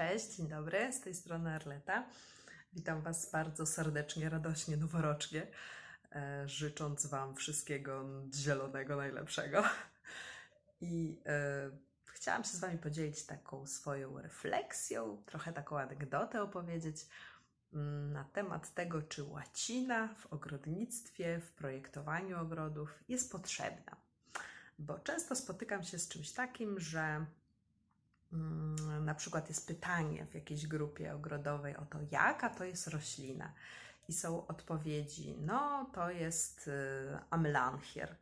Cześć, dzień dobry, z tej strony Arleta. Witam Was bardzo serdecznie, radośnie, noworocznie, e, życząc Wam wszystkiego zielonego, najlepszego. I e, chciałam się z Wami podzielić taką swoją refleksją, trochę taką anegdotę opowiedzieć mm, na temat tego, czy łacina w ogrodnictwie, w projektowaniu ogrodów jest potrzebna. Bo często spotykam się z czymś takim, że na przykład jest pytanie w jakiejś grupie ogrodowej o to, jaka to jest roślina. I są odpowiedzi, no to jest y, amlanchier,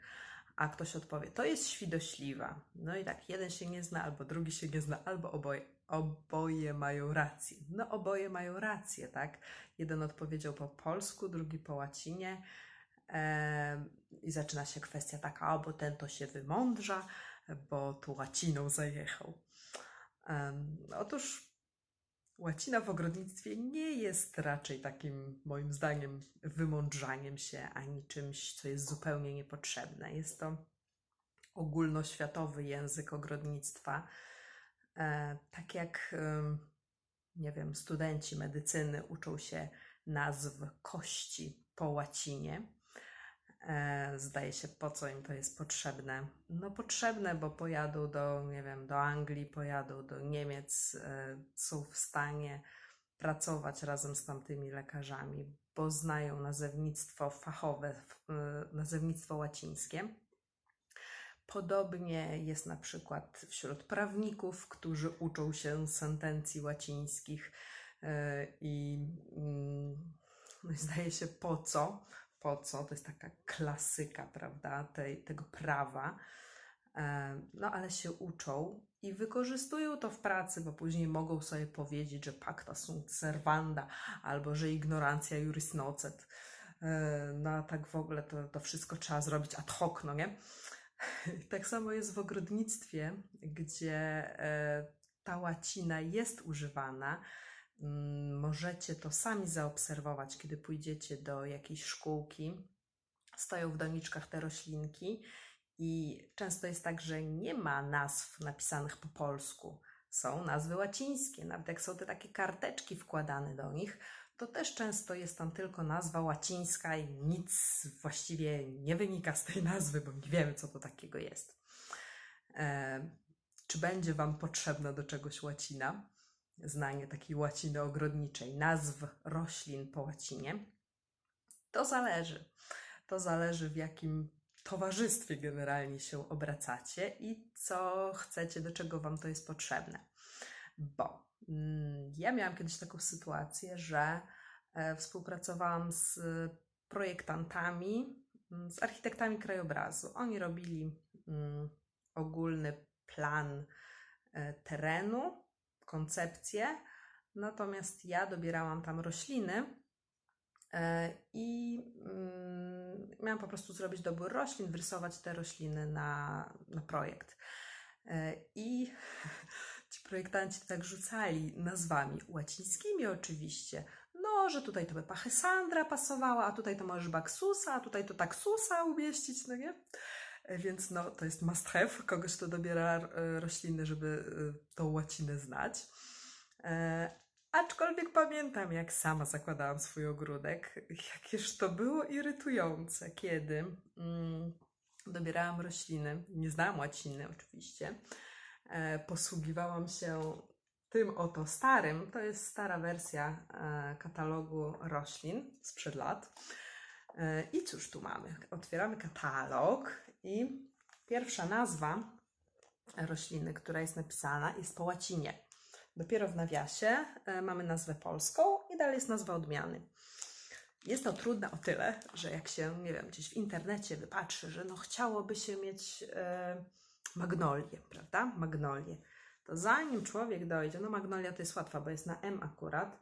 a ktoś odpowie, to jest świdośliwa. No i tak, jeden się nie zna, albo drugi się nie zna, albo oboje, oboje mają rację. No oboje mają rację, tak? Jeden odpowiedział po polsku, drugi po łacinie. I zaczyna się kwestia taka, albo ten to się wymądrza, bo tu łaciną zajechał. Otóż łacina w ogrodnictwie nie jest raczej takim, moim zdaniem, wymądrzaniem się ani czymś, co jest zupełnie niepotrzebne. Jest to ogólnoświatowy język ogrodnictwa. E, Tak jak, nie wiem, studenci medycyny uczą się nazw kości po łacinie. E, Zdaje się, po co im to jest potrzebne. No potrzebne, bo pojadą do, nie wiem, do Anglii, pojadą do Niemiec, e, są w stanie pracować razem z tamtymi lekarzami, bo znają nazewnictwo fachowe, e, nazewnictwo łacińskie. Podobnie jest na przykład wśród prawników, którzy uczą się sentencji łacińskich i no zdaje się po co, po co, to jest taka klasyka, prawda, tej, tego prawa. E, No ale się uczą i wykorzystują to w pracy, bo później mogą sobie powiedzieć, że pacta sunt servanda albo że ignorantia juris nocet. E, No a tak w ogóle to, to wszystko trzeba zrobić ad hoc, no nie? Tak samo jest w ogrodnictwie, gdzie e, ta łacina jest używana. Mm, Możecie to sami zaobserwować, kiedy pójdziecie do jakiejś szkółki. Stoją w doniczkach te roślinki i często jest tak, że nie ma nazw napisanych po polsku. Są nazwy łacińskie, nawet jak są te takie karteczki wkładane do nich, to też często jest tam tylko nazwa łacińska i nic właściwie nie wynika z tej nazwy, bo nie wiemy, co to takiego jest. E, czy będzie Wam potrzebna do czegoś łacina? Znanie takiej łaciny ogrodniczej, nazw roślin po łacinie? To zależy. To zależy, w jakim towarzystwie generalnie się obracacie i co chcecie, do czego Wam to jest potrzebne. Bo mm, ja miałam kiedyś taką sytuację, że e, współpracowałam z projektantami, mm, z architektami krajobrazu. Oni robili mm, ogólny plan e, terenu, koncepcję, natomiast ja dobierałam tam rośliny e, i mm, miałam po prostu zrobić dobór roślin, wyrysować te rośliny na, na projekt. E, I ci projektanci tak rzucali nazwami łacińskimi oczywiście. No, że tutaj to by pachysandra pasowała, a tutaj to możesz baksusa, a tutaj to taksusa umieścić, no nie? Więc no, to jest must have kogoś, kto dobiera e, rośliny, żeby e, tą łacinę znać. E, Aczkolwiek pamiętam, jak sama zakładałam swój ogródek, jakież to było irytujące, kiedy mm, dobierałam rośliny, nie znałam łaciny oczywiście, e, posługiwałam się tym oto starym, to jest stara wersja e, katalogu roślin sprzed lat. E, I cóż tu mamy? Otwieramy katalog i pierwsza nazwa rośliny, która jest napisana, jest po łacinie. Dopiero w nawiasie e, mamy nazwę polską i dalej jest nazwa odmiany. Jest to trudne o tyle, że jak się, nie wiem, gdzieś w internecie wypatrzy, że no chciałoby się mieć e, magnolię, prawda? Magnolię. To zanim człowiek dojdzie, no magnolia to jest łatwa, bo jest na M akurat,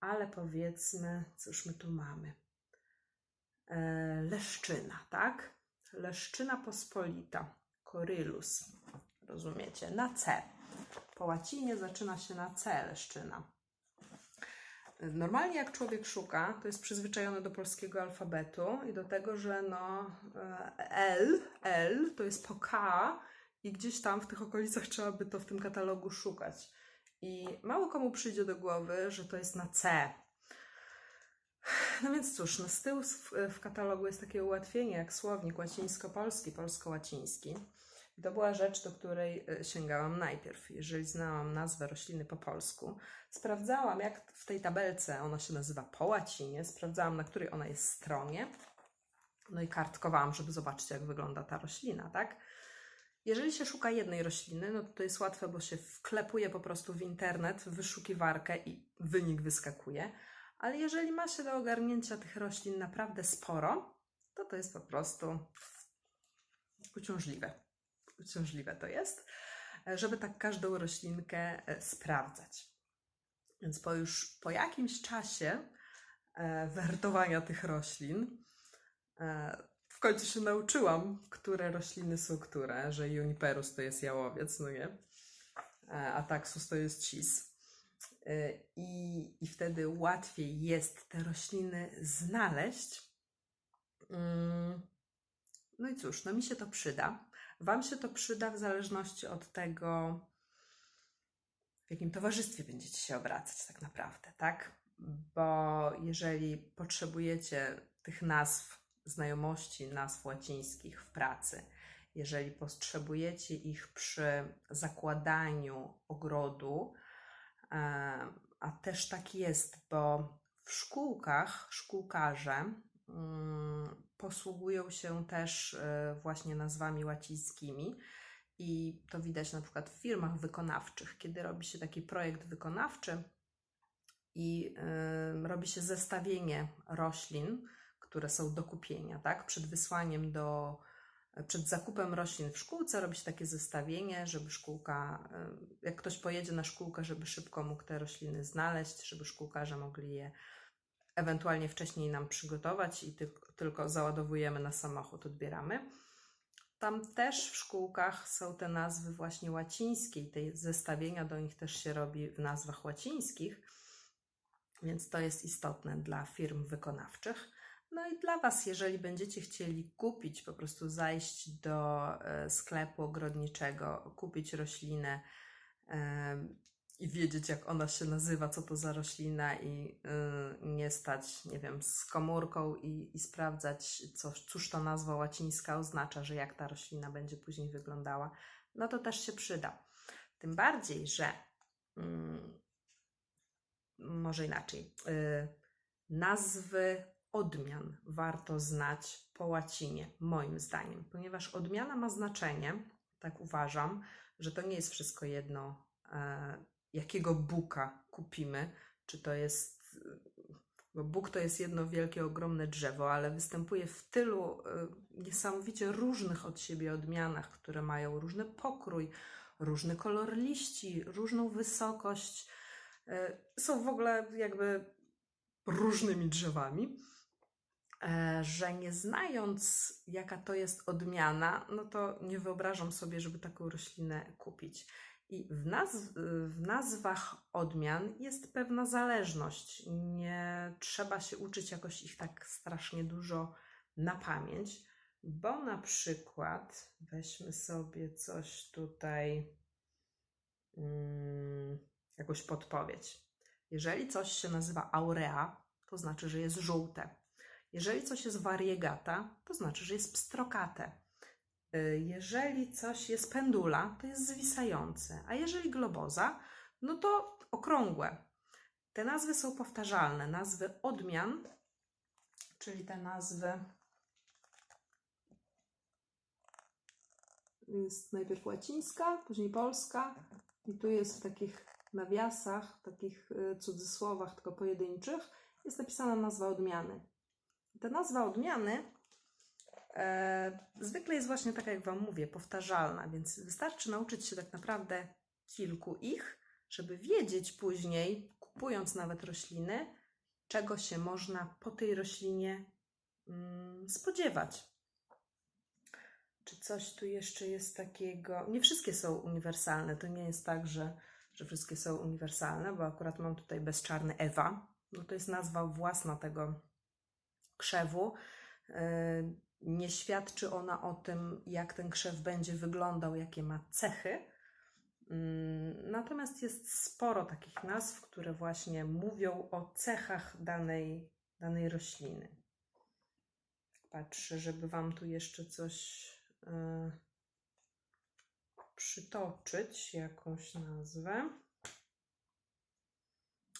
ale powiedzmy, cóż my tu mamy? E, leszczyna, tak? Leszczyna pospolita, Corylus, rozumiecie? Na C. Po łacinie zaczyna się na C leszczyna. Normalnie jak człowiek szuka, to jest przyzwyczajony do polskiego alfabetu i do tego, że no e, L, L to jest po K i gdzieś tam w tych okolicach trzeba by to w tym katalogu szukać. I mało komu przyjdzie do głowy, że to jest na C. No więc cóż, no z tyłu w, katalogu jest takie ułatwienie jak słownik łacińsko-polski, polsko-łaciński. To była rzecz, do której e, sięgałam najpierw. Jeżeli znałam nazwę rośliny po polsku, sprawdzałam, jak w tej tabelce ona się nazywa po łacinie, sprawdzałam, na której ona jest stronie, no i kartkowałam, żeby zobaczyć, jak wygląda ta roślina, tak? Jeżeli się szuka jednej rośliny, no to to jest łatwe, bo się wklepuje po prostu w internet, w wyszukiwarkę i wynik wyskakuje. Ale jeżeli ma się do ogarnięcia tych roślin naprawdę sporo, to to jest po prostu uciążliwe. Uciążliwe to jest, żeby tak każdą roślinkę e, sprawdzać. Więc po już po jakimś czasie e, wertowania tych roślin, e, w końcu się nauczyłam, które rośliny są które, że Juniperus to jest jałowiec, no nie? A Taxus to jest cis. I, I wtedy łatwiej jest te rośliny znaleźć. Mm. No i cóż, no mi się to przyda. Wam się to przyda w zależności od tego, w jakim towarzystwie będziecie się obracać, tak naprawdę, tak? Bo jeżeli potrzebujecie tych nazw, znajomości nazw łacińskich w pracy, jeżeli potrzebujecie ich przy zakładaniu ogrodu, a też tak jest, bo w szkółkach szkółkarze mm, posługują się też e, właśnie nazwami łacińskimi. I to widać na przykład w firmach wykonawczych, kiedy robi się taki projekt wykonawczy i robi się zestawienie roślin, które są do kupienia, tak? Przed wysłaniem do, przed zakupem roślin w szkółce robi się takie zestawienie, żeby szkółka, y, jak ktoś pojedzie na szkółkę, żeby szybko mógł te rośliny znaleźć, żeby szkółkarze mogli je ewentualnie wcześniej nam przygotować i ty, tylko załadowujemy na samochód, odbieramy. Tam też w szkółkach są te nazwy właśnie łacińskie i te zestawienia do nich też się robi w nazwach łacińskich, więc to jest istotne dla firm wykonawczych. No i dla Was, jeżeli będziecie chcieli kupić, po prostu zajść do e, sklepu ogrodniczego, kupić roślinę, i wiedzieć, jak ona się nazywa, co to za roślina, i yy, nie stać, nie wiem, z komórką i, i sprawdzać, co, cóż ta nazwa łacińska oznacza, że jak ta roślina będzie później wyglądała, no to też się przyda. Tym bardziej, że yy, może inaczej, yy, nazwy odmian warto znać po łacinie, moim zdaniem, ponieważ odmiana ma znaczenie, tak uważam, że to nie jest wszystko jedno e, jakiego buka kupimy. Czy to jest. Bo Bóg to jest jedno wielkie, ogromne drzewo, ale występuje w tylu y, niesamowicie różnych od siebie odmianach, które mają różny pokrój, różny kolor liści, różną wysokość. Są w ogóle jakby różnymi drzewami, e, że nie znając, jaka to jest odmiana, no to nie wyobrażam sobie, żeby taką roślinę kupić. I w, w nazwach odmian jest pewna zależność. Nie trzeba się uczyć jakoś ich tak strasznie dużo na pamięć, bo na przykład weźmy sobie coś tutaj, hmm, jakąś podpowiedź. Jeżeli coś się nazywa aurea, to znaczy, że jest żółte. Jeżeli coś jest variegata, to znaczy, że jest pstrokate. Y, jeżeli coś jest pendula, to jest zwisające, a jeżeli globoza, no to okrągłe. Te nazwy są powtarzalne. Nazwy odmian, czyli te nazwy jest najpierw łacińska, później polska i tu jest w takich nawiasach, takich y, cudzysłowach, tylko pojedynczych, jest napisana nazwa odmiany. Ta nazwa odmiany E, zwykle jest właśnie taka, jak Wam mówię, powtarzalna, więc wystarczy nauczyć się tak naprawdę kilku ich, żeby wiedzieć później, kupując nawet rośliny, czego się można po tej roślinie mm, spodziewać. Czy coś tu jeszcze jest takiego? Nie wszystkie są uniwersalne. To nie jest tak, że, że wszystkie są uniwersalne, bo akurat mam tutaj bezczarny Ewa. No to jest nazwa własna tego krzewu. E, nie świadczy ona o tym, jak ten krzew będzie wyglądał, jakie ma cechy. Mm, Natomiast jest sporo takich nazw, które właśnie mówią o cechach danej, danej rośliny. Patrzę, żeby Wam tu jeszcze coś e, przytoczyć, jakąś nazwę.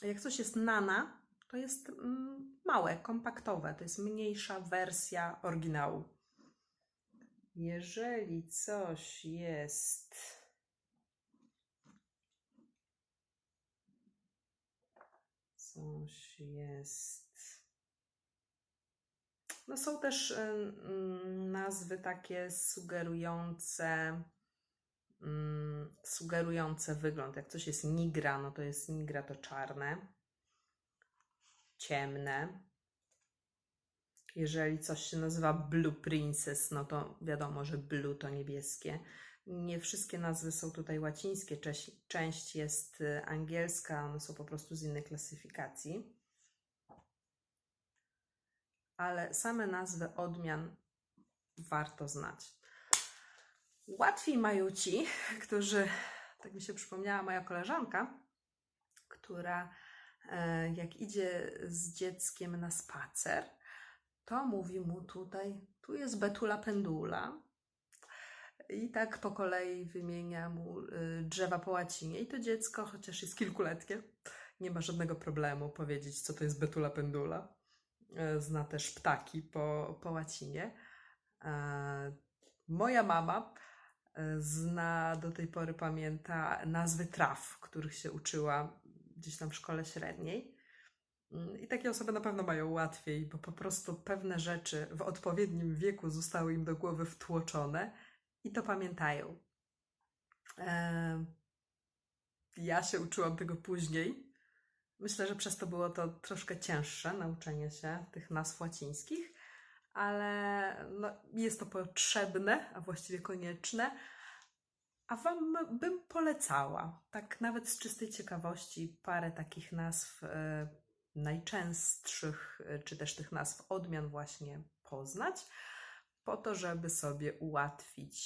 Jak coś jest nana, to jest mm, małe, kompaktowe, to jest mniejsza wersja oryginału. Jeżeli coś jest coś jest. No są też y, mm, nazwy takie sugerujące mm, sugerujące wygląd. Jak coś jest nigra, no to jest nigra to czarne, ciemne. Jeżeli coś się nazywa Blue Princess, no to wiadomo, że blue to niebieskie. Nie wszystkie nazwy są tutaj łacińskie, część, jest y, angielska, one są po prostu z innej klasyfikacji. Ale same nazwy odmian warto znać. Łatwiej mają ci, którzy, tak mi się przypomniała moja koleżanka, która jak idzie z dzieckiem na spacer, to mówi mu tutaj, tu jest betula pendula. I tak po kolei wymienia mu y, drzewa po łacinie. I to dziecko, chociaż jest kilkuletnie, nie ma żadnego problemu powiedzieć, co to jest betula pendula. E, Zna też ptaki po, po łacinie. E, Moja mama e, zna, do tej pory pamięta nazwy traw, których się uczyła gdzieś tam w szkole średniej. Mm, I takie osoby na pewno mają łatwiej, bo po prostu pewne rzeczy w odpowiednim wieku zostały im do głowy wtłoczone i to pamiętają. Ja się uczyłam tego później. Myślę, że przez to było to troszkę cięższe nauczenie się tych nazw łacińskich, ale no, jest to potrzebne, a właściwie konieczne. A Wam bym polecała, tak nawet z czystej ciekawości, parę takich nazw e, najczęstszych, e, czy też tych nazw odmian właśnie poznać, po to, żeby sobie ułatwić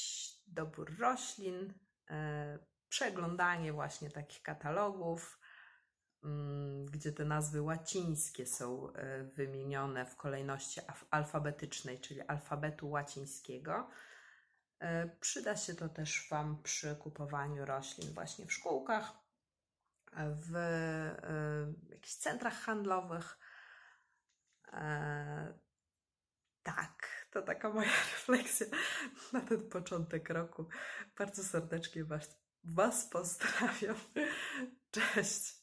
dobór roślin, e, przeglądanie właśnie takich katalogów, mm, gdzie te nazwy łacińskie są wymienione w kolejności alfabetycznej, czyli alfabetu łacińskiego. E, Przyda się to też Wam przy kupowaniu roślin właśnie w szkółkach, w e, jakichś centrach handlowych. E, Tak, to taka moja refleksja na ten początek roku. Bardzo serdecznie Was, was pozdrawiam. Cześć.